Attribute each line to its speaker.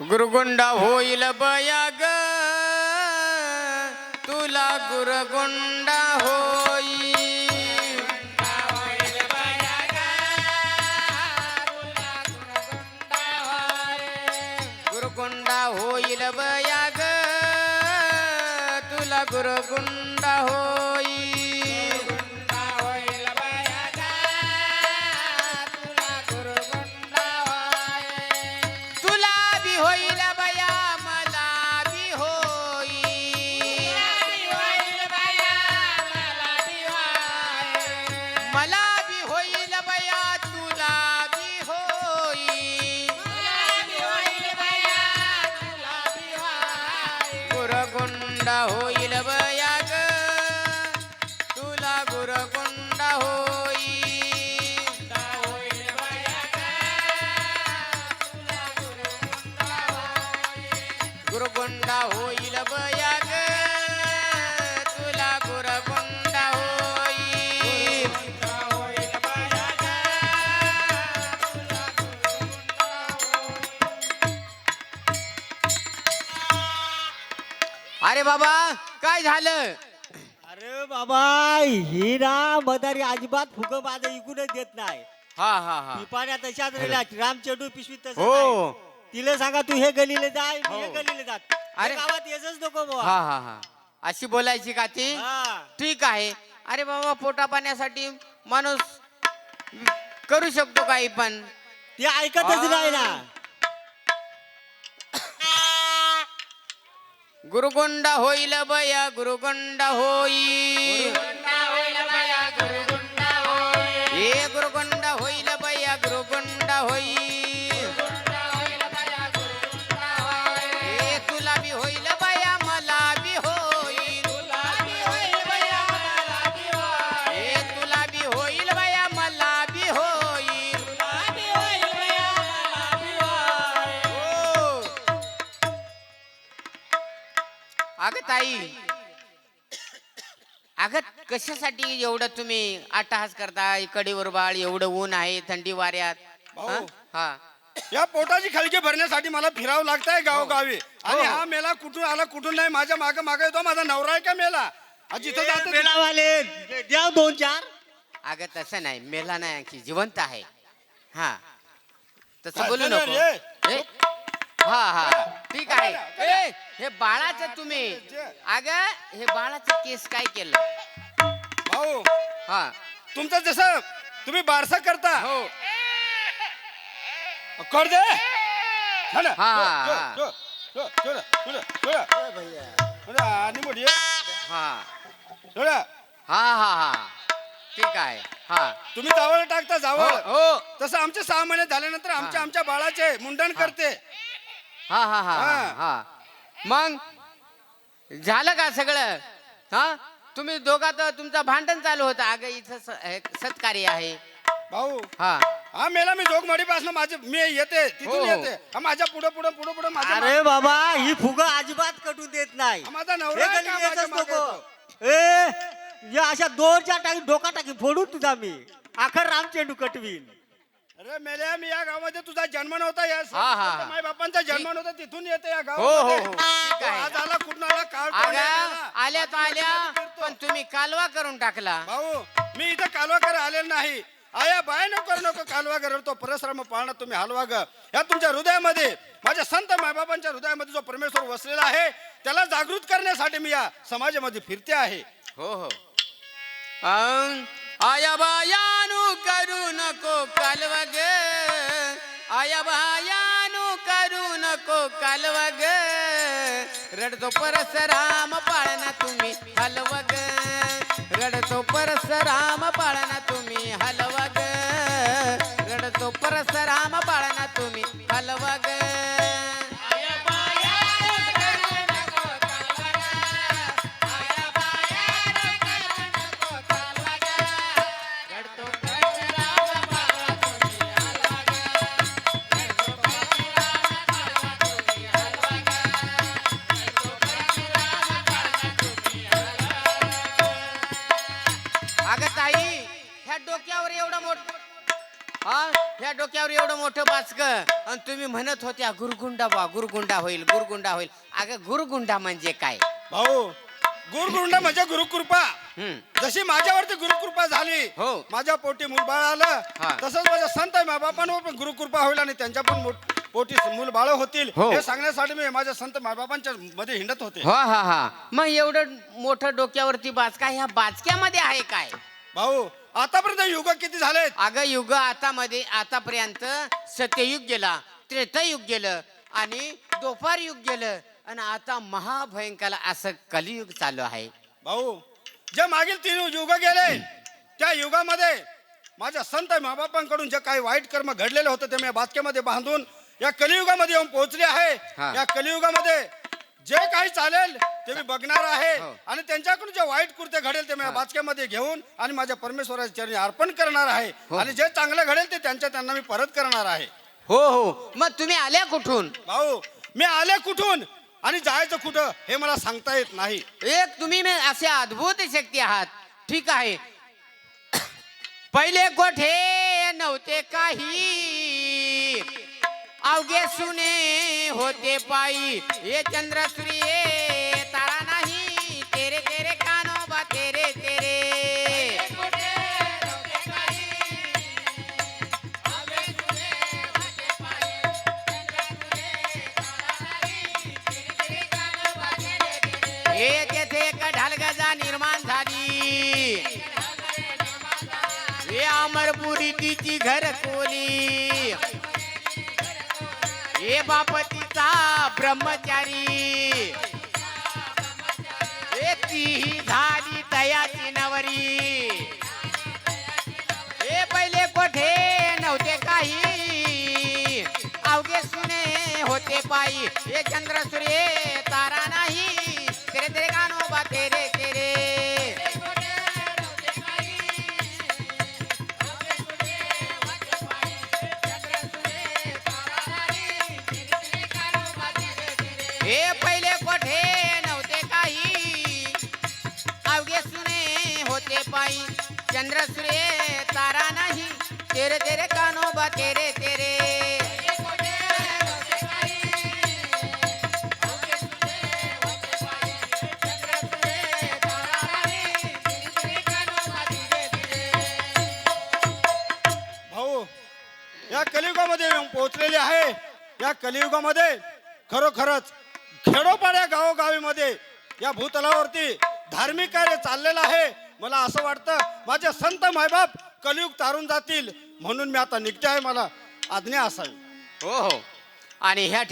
Speaker 1: गुरुगुंडा होईल बया ग तुला गुरुगुंडा होई गुरुगुंडा होईल बया ग तुला गुरुगुंडा होई अरे बाबा काय झालं?
Speaker 2: अरे बाबा ही ना मदारी अजिबात फुग माझं इकूनच देत नाही.
Speaker 1: हा हा हा.
Speaker 2: पिपाण्या तशाच राहिल्या रामचेडू पिशवीत तसं
Speaker 1: हो.
Speaker 2: तिला सांगा तू हे गलीले जाय मी हे.
Speaker 1: हो.
Speaker 2: गलीले जात
Speaker 1: अरे.
Speaker 2: अरे. गावात येतच नको बुवा.
Speaker 1: हा हा हा. अशी बोलायची का ती?
Speaker 2: हा.
Speaker 1: ठीक आहे. अरे बाबा पोटा पाण्यासाठी माणूस करू शकतो काही पण.
Speaker 2: ती ऐकतच. नाही ना.
Speaker 1: गुरुगुंड होईल बया गुरुगुंड होई अगं कशासाठी एवढं तुम्ही अट्टहास करताय कडेवर बाळ एवढं ऊन आहे थंडी वाऱ्यात.
Speaker 3: भाऊ.
Speaker 1: हा? हा.
Speaker 3: या पोटाची खळगी भरण्यासाठी मला फिरावं लागतंय गावोगावी. आणि
Speaker 1: हो.
Speaker 3: हा मेला कुठून आला कुठून नाही माझ्या माग माग येतो माझा नवरा आहे का मेला? हा जिथं जातो. तिथं-
Speaker 2: पेडावाले द्या दोन चार.
Speaker 1: अगं तसं नाही मेला नाही की जिवंत आहे. हा. तसं
Speaker 3: हा,
Speaker 1: बोलू नको.
Speaker 3: रे.
Speaker 1: ए, हा हा ठीक आहे. ए हे बाळाचं तुम्ही. अगं हे बाळाचं केस काय केलं?
Speaker 3: भाऊ
Speaker 1: हा.
Speaker 3: तुमचं जसं तुम्ही बारसा करता.
Speaker 1: हो.
Speaker 3: कर दे. हा. ना?
Speaker 1: हा, हा.
Speaker 3: ठेव, आणि मोठी.
Speaker 1: हा. हा हा हा. ठीक आहे. हा.
Speaker 3: तुम्ही जावळ टाकता
Speaker 1: हो
Speaker 3: जावळ.
Speaker 1: हो
Speaker 3: तसं आमचे सहा महिने झाल्यानंतर आमच्या
Speaker 1: हा.
Speaker 3: आमच्या बाळाचे मुंडन करते.
Speaker 1: हा हा हा हा.
Speaker 3: हा.
Speaker 1: मग? झालं का सगळं? हा? तुम्ही दोघात तुमचं भांडण चालू होतं. अगं इथं स- हे सत्कार्य आहे.
Speaker 3: भाऊ
Speaker 1: हा.
Speaker 3: हा मेला मी जोगमाडी पासून माझे मी येते
Speaker 1: हो,
Speaker 3: तिथून
Speaker 1: हो.
Speaker 3: येते. हा माझ्या पुढे पुढे पुढे पुढे माझ्या
Speaker 2: अरे बाबा ही फुग अजिबात कटू देत नाही.
Speaker 3: हा, माझा
Speaker 2: हे
Speaker 3: नवरा आहे
Speaker 2: गली
Speaker 3: का
Speaker 2: येतच
Speaker 3: माझ्या मागे
Speaker 2: नको? ए या अशा दोन चार टाकी डोका टाकी फोडून तुझा मी. आखर रामचेंडू कटवीन.
Speaker 3: अरे मेल्या मी या गावामध्ये तुझा जन्म नव्हता या
Speaker 1: हा, हा.
Speaker 3: माय बापांचा जन्म नव्हता तिथून येते या
Speaker 1: हो हो
Speaker 3: गावामध्ये.
Speaker 1: हो ठीक
Speaker 3: तो
Speaker 1: आहे.
Speaker 3: आज आला कुठून आला? काळ कोण
Speaker 1: अगं
Speaker 3: आला?
Speaker 1: आल्या तर आल्या. पण तुम्ही कालवा करून टाकला.
Speaker 3: भाऊ मी इथं कालवा कर आलेलो नाही. आया बाय नको नको कालवा कर तो परश्रम पाळणा तुम्ही हलवा ग. या तुमच्या हृदयामध्ये माझ्या संत मायबापांच्या हृदयामध्ये जो परमेश्वर वसलेला आहे त्याला जागृत करण्यासाठी मी या समाजामध्ये फिरते आहे.
Speaker 1: हो हो. आया बायानु नको कालवा ग रडतो परसराम पाळना तुम्ही हलवा ग. रडतो परसराम पाळना तुम्ही हलवा ग. मोठं बाचक आणि तुम्ही म्हणत होत्या गुरगुंडा बा गुरगुंडा होईल गुरगुंडा होईल. अगं गुरगुंडा म्हणजे काय?
Speaker 3: भाऊ गुरुगुंड म्हणजे गुरुकृपा.
Speaker 1: हम्म.
Speaker 3: जशी माझ्यावरती गुरुकृपा झाली
Speaker 1: हो.
Speaker 3: माझ्या पोटी मूलबाळ आलं
Speaker 1: हा.
Speaker 3: तसंच माझ्या संत मायबापांवर पण गुरुकृपा होईल आणि त्यांच्या पण मोठ- पोटी मूलबाळ होतील.
Speaker 1: हो.
Speaker 3: हे सांगण्यासाठी मी माझ्या संत मायबापांच्या मध्ये हिंडत होते.
Speaker 1: हा हा हा. मग एवढं मोठं डोक्यावरती बाचका ह्या बाचक्यामध्ये आहे काय?
Speaker 3: भाऊ आतापर्यंत युग किती झालेत?
Speaker 1: अगं युग आता मध्ये आतापर्यंत सत्ययुग गेला त्रेतायुग गेलं आणि दोपार युग गेलं आणि आता महाभयंकर असं कलियुग चालू आहे.
Speaker 3: भाऊ जे मागील तीन युग गेले त्या युगामध्ये माझ्या संत माबापांकडून जे काही वाईट कर्म घडलेले होते ते मी बातक्यामध्ये बांधून या कलियुगामध्ये येऊन पोहोचले आहे.
Speaker 1: हा.
Speaker 3: या कलियुगामध्ये जे काही चालेल ते मी बघणार आहे.
Speaker 1: हो.
Speaker 3: आणि त्यांच्याकडून जे वाईट कृत्य घडेल ते मी या बाचक्यामध्ये घेऊन आणि माझ्या परमेश्वराच्या चरणी अर्पण करणार आहे.
Speaker 1: हो.
Speaker 3: आणि जे चांगलं घडेल ते त्यांच्या त्यांना मी परत करणार आहे.
Speaker 1: हो हो. मग तुम्ही आल्या कुठून?
Speaker 3: भाऊ मी आले कुठून? आणि जायचं कुठं हे मला सांगता येत नाही.
Speaker 1: एक तुम्ही मे- असे अद्भुत शक्ती आहात. ठीक आहे. पहिले कोठे नव्हते काही. अवघे सुने होते पायी. हे चंद्रश्री सूर्य तारा नाही. तेरे तेरे कानोबा तेरे तेरे. हे तेथे एक ढालगजा निर्माण झाली. हे अमरपुरी तिची घर कोली हे बापतीचा ब्रह्मचारी. हे ती झाली दयाची नवरी. हे पहिले कोठे नव्हते काही. अवघे सुने होते पायी. हे चंद्र सूर्य तारा नाही. तेरे तेरे कानोबा तेरे चंद्र सूर्य तारा नाही. तेरे तेरे कानोबा तेरे तेरे.
Speaker 3: भाऊ या कलियुगामध्ये येऊन पोहोचलेले आहे. या कलियुगामध्ये खरोखरच खेडोपाड्या गावोगावीमध्ये या भूतलावरती धार्मिक कार्य चाललेलं आहे. मला असं वाटतं माझे संत मायबाप कलियुग तारून जातील म्हणून मी आता निघते आहे मला आज्ञा असावी.
Speaker 1: हो हो. आणि ह्या ठिकाणी